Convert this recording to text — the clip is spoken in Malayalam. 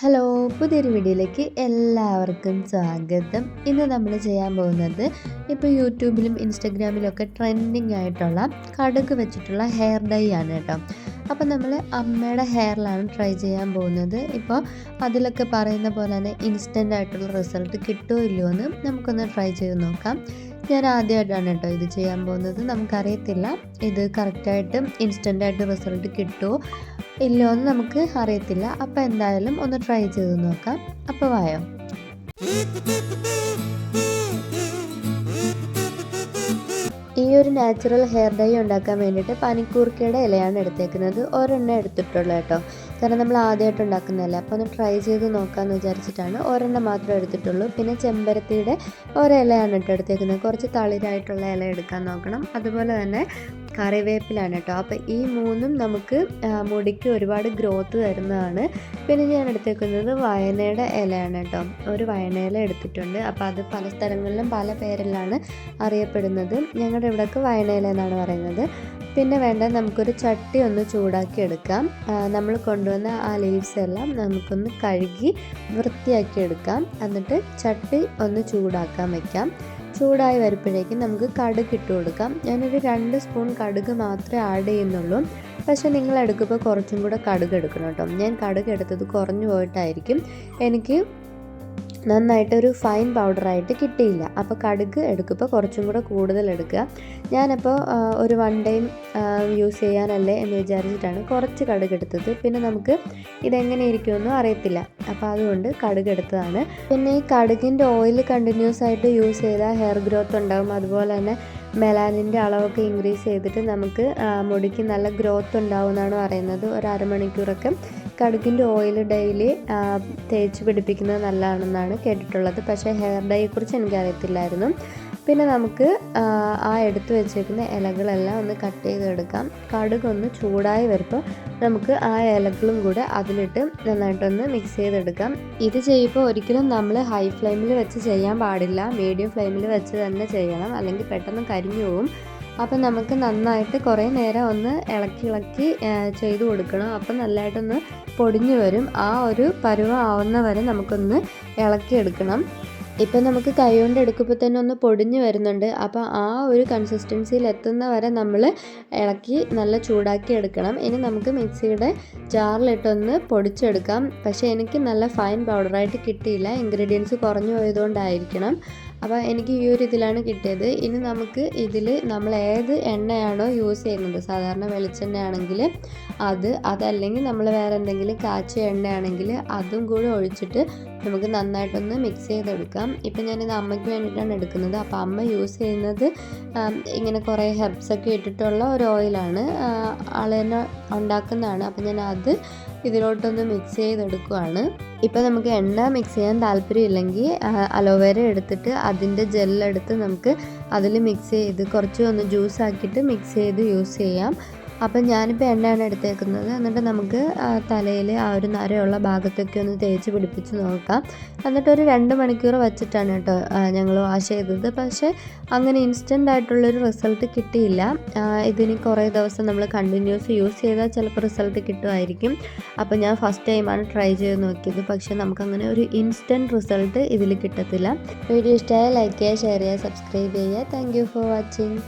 ഹലോ പുതിയൊരു വീഡിയോയിലേക്ക് എല്ലാവർക്കും സ്വാഗതം. ഇന്ന് നമ്മൾ ചെയ്യാൻ പോകുന്നത് ഇപ്പോൾ യൂട്യൂബിലും ഇൻസ്റ്റഗ്രാമിലും ഒക്കെ ട്രെൻഡിങ് ആയിട്ടുള്ള കടുക് വെച്ചിട്ടുള്ള ഹെയർ ഡൈ ആണ് കേട്ടോ. അപ്പോൾ നമ്മൾ അമ്മയുടെ ഹെയറിലാണ് ട്രൈ ചെയ്യാൻ പോകുന്നത്. ഇപ്പോൾ അതിലൊക്കെ പറയുന്ന പോലെ തന്നെ ഇൻസ്റ്റന്റ് ആയിട്ടുള്ള റിസൾട്ട് കിട്ടുമോ ഇല്ലയോ എന്ന് നമുക്കൊന്ന് ട്രൈ ചെയ്ത് നോക്കാം. ഞാൻ ആദ്യമായിട്ടാണ് കേട്ടോ ഇത് ചെയ്യാൻ പോകുന്നത്. നമുക്കറിയത്തില്ല. ഇത് കറക്റ്റായിട്ട് ഇൻസ്റ്റന്റായിട്ട് റിസൾട്ട് കിട്ടുമോ ഇല്ലയോ എന്ന് നമുക്ക് അറിയത്തില്ല. അപ്പോൾ എന്തായാലും ഒന്ന് ട്രൈ ചെയ്ത് നോക്കാം. അപ്പോൾ വായോ. ഈ ഒരു നാച്ചുറൽ ഹെയർ ഡൈ ഉണ്ടാക്കാൻ വേണ്ടിയിട്ട് പനിക്കൂർക്കയുടെ ഇലയാണ് എടുത്തേക്കുന്നത്. ഒരെണ്ണം എടുത്തിട്ടുള്ളൂ കേട്ടോ. കാരണം നമ്മൾ ആദ്യമായിട്ട് ഉണ്ടാക്കുന്നതല്ല. അപ്പോൾ ഒന്ന് ട്രൈ ചെയ്ത് നോക്കാമെന്ന് വിചാരിച്ചിട്ടാണ് ഒരെണ്ണം മാത്രമേ എടുത്തിട്ടുള്ളൂ. പിന്നെ ചെമ്പരത്തിയുടെ ഒരിലയാണ് കേട്ടോ എടുത്തേക്കുന്നത്. കുറച്ച് തളിരായിട്ടുള്ള ഇല എടുക്കാൻ നോക്കണം. അതുപോലെ തന്നെ കറിവേപ്പിലാണ് കേട്ടോ. അപ്പോൾ ഈ മൂന്നും നമുക്ക് മുടിക്ക് ഒരുപാട് ഗ്രോത്ത് തരുന്നതാണ്. പിന്നെ ഞാൻ എടുത്തേക്കുന്നത് വയനയുടെ ഇലയാണ് കേട്ടോ. ഒരു വയനയില എടുത്തിട്ടുണ്ട്. അപ്പോൾ അത് പല സ്ഥലങ്ങളിലും പല പേരിലാണ് അറിയപ്പെടുന്നത്. ഞങ്ങളുടെ ഇവിടെയൊക്കെ വയനയില എന്നാണ് പറയുന്നത്. പിന്നെ വേണ്ട നമുക്കൊരു ചട്ടി ഒന്ന് ചൂടാക്കി എടുക്കാം. നമ്മൾ കൊണ്ടുവന്ന ആ ലീവ്സ് എല്ലാം നമുക്കൊന്ന് കഴുകി വൃത്തിയാക്കി എടുക്കാം. എന്നിട്ട് ചട്ടി ഒന്ന് ചൂടാക്കാൻ വെക്കാം. ചൂടായി വരുമ്പോഴേക്കും നമുക്ക് കടുക് ഇട്ട് കൊടുക്കാം. ഞാനൊരു രണ്ട് സ്പൂൺ കടുക് മാത്രമേ ആഡ് ചെയ്യുന്നുള്ളൂ. പക്ഷേ നിങ്ങൾ എടുക്കുമ്പോൾ കുറച്ചും കൂടെ കടുക് എടുക്കണം കേട്ടോ. ഞാൻ കടുക് എടുത്തത് കുറഞ്ഞു പോയിട്ടായിരിക്കും. എനിക്ക് നന്നായിട്ടൊരു ഫൈൻ പൗഡറായിട്ട് കിട്ടിയില്ല. അപ്പോൾ കടുക് എടുക്കുമ്പോൾ കുറച്ചും കൂടെ കൂടുതൽ എടുക്കുക. ഞാനപ്പോൾ ഒരു വൺ ടൈം യൂസ് ചെയ്യാനല്ലേ എന്ന് വിചാരിച്ചിട്ടാണ് കുറച്ച് കടുക് എടുത്തത്. പിന്നെ നമുക്ക് ഇതെങ്ങനെ ഇരിക്കുമെന്നും അറിയത്തില്ല. അപ്പോൾ അതുകൊണ്ട് കടുക് എടുത്തതാണ്. പിന്നെ ഈ കടുകിന്റെ ഓയിൽ കണ്ടിന്യൂസ് ആയിട്ട് യൂസ് ചെയ്താൽ ഹെയർ ഗ്രോത്ത് ഉണ്ടാകും അതുപോലെ തന്നെ മെലാനിന്റെ അളവൊക്കെ ഇൻക്രീസ് ചെയ്തിട്ട് നമുക്ക് മുടിക്ക് നല്ല ഗ്രോത്ത് ഉണ്ടാവും എന്നാണ് പറയുന്നത്. ഒരു അരമണിക്കൂറൊക്കെ കടുകിന്റെ ഓയിൽ ഡെയിലി തേച്ച് പിടിപ്പിക്കുന്നത് നല്ലതാണെന്നാണ് കേട്ടിട്ടുള്ളത്. പക്ഷേ ഹെയർ ഡൈയെക്കുറിച്ച് എനിക്കറിയത്തില്ലായിരുന്നു. പിന്നെ നമുക്ക് ആ എടുത്തു വെച്ചേക്കുന്ന ഇലകളെല്ലാം ഒന്ന് കട്ട് ചെയ്തെടുക്കാം. കടുകൊന്ന് ചൂടായി വരുമ്പോൾ നമുക്ക് ആ ഇലകളും കൂടെ അതിലിട്ട് നന്നായിട്ടൊന്ന് മിക്സ് ചെയ്തെടുക്കാം. ഇത് ചെയ്യുമ്പോൾ ഒരിക്കലും നമ്മൾ ഹൈ ഫ്ലെയിമിൽ വെച്ച് ചെയ്യാൻ പാടില്ല. മീഡിയം ഫ്ലെയിമിൽ വെച്ച് തന്നെ ചെയ്യണം. അല്ലെങ്കിൽ പെട്ടെന്ന് കരിഞ്ഞു പോകും അപ്പം നമുക്ക് നന്നായിട്ട് കുറേ നേരം ഒന്ന് ഇളക്കി ഇളക്കി ചെയ്ത് കൊടുക്കണം. അപ്പം നല്ലതായിട്ടൊന്ന് പൊടിഞ്ഞു വരും. ആ ഒരു പരുവം വരെ നമുക്കൊന്ന് ഇളക്കിയെടുക്കണം ഇപ്പം നമുക്ക് കൈ കൊണ്ട് എടുക്കുമ്പോൾ തന്നെ ഒന്ന് പൊടിഞ്ഞു വരുന്നുണ്ട്. അപ്പോൾ ആ ഒരു കൺസിസ്റ്റൻസിയിൽ എത്തുന്ന വരെ നമ്മൾ ഇളക്കി നല്ല ചൂടാക്കി എടുക്കണം. ഇനി നമുക്ക് മിക്സിയുടെ ജാറിലിട്ടൊന്ന് പൊടിച്ചെടുക്കാം. പക്ഷേ എനിക്ക് നല്ല ഫൈൻ പൗഡറായിട്ട് കിട്ടിയില്ല. ഇൻഗ്രീഡിയൻസ് കുറഞ്ഞു പോയതുകൊണ്ടായിരിക്കണം. അപ്പോൾ എനിക്ക് ഈ ഒരു ഇതിലാണ് കിട്ടിയത്. ഇനി നമുക്ക് ഇതിൽ നമ്മൾ ഏത് എണ്ണയാണോ യൂസ് ചെയ്യുന്നത്? സാധാരണ വെളിച്ചെണ്ണ ആണെങ്കിൽ അത് അതല്ലെങ്കിൽ നമ്മൾ വേറെ എന്തെങ്കിലും കാച്ചിയ എണ്ണയാണെങ്കിൽ അതും കൂടി ഒഴിച്ചിട്ട് നമുക്ക് നന്നായിട്ടൊന്ന് മിക്സ് ചെയ്തെടുക്കാം. ഇപ്പം ഞാനിത് അമ്മയ്ക്ക് വേണ്ടിയിട്ടാണ് എടുക്കുന്നത്. അപ്പോൾ അമ്മ യൂസ് ചെയ്യുന്നത് ഇങ്ങനെ കുറേ ഹെർബ്സൊക്കെ ഇട്ടിട്ടുള്ള ഒരു ഓയിലാണ് ആൾ ഉണ്ടാക്കുന്നതാണ്. അപ്പം ഞാൻ അത് ഇതിലോട്ടൊന്ന് മിക്സ് ചെയ്തെടുക്കുവാണ്. ഇപ്പോൾ നമുക്ക് എണ്ണ മിക്സ് ചെയ്യാൻ താല്പര്യമില്ലെങ്കിൽ അലോവേര എടുത്തിട്ട് അതിന്റെ ജെല്ലെടുത്ത് നമുക്ക് അതിൽ മിക്സ് ചെയ്ത് കുറച്ച് ഒന്ന് ജ്യൂസ് ആക്കിയിട്ട് മിക്സ് ചെയ്ത് യൂസ് ചെയ്യാം. അപ്പം ഞാനിപ്പോൾ എണ്ണയാണ് എടുത്തേക്കുന്നത്. എന്നിട്ട് നമുക്ക് തലയിൽ ആ ഒരു നരയുള്ള ഭാഗത്തൊക്കെ ഒന്ന് തേച്ച് പിടിപ്പിച്ച് നോക്കാം. എന്നിട്ട് ഒരു രണ്ട് മണിക്കൂർ വച്ചിട്ടാണ് കേട്ടോ ഞങ്ങൾ വാഷ് ചെയ്തത്. പക്ഷേ അങ്ങനെ ഇൻസ്റ്റന്റ് ആയിട്ടുള്ളൊരു റിസൾട്ട് കിട്ടിയില്ല. ഇതിന് കുറേ ദിവസം നമ്മൾ കണ്ടിന്യൂസ് യൂസ് ചെയ്താൽ ചിലപ്പോൾ റിസൾട്ട് കിട്ടുമായിരിക്കും. അപ്പോൾ ഞാൻ ഫസ്റ്റ് ടൈമാണ് ട്രൈ ചെയ്ത് നോക്കിയത്. പക്ഷേ നമുക്കങ്ങനെ ഒരു ഇൻസ്റ്റന്റ് റിസൾട്ട് ഇതിൽ കിട്ടത്തില്ല. വീഡിയോ ഇഷ്ടമായ ലൈക്ക് ചെയ്യുക ഷെയർ ചെയ്യുക സബ്സ്ക്രൈബ് ചെയ്യുക. Thank for watching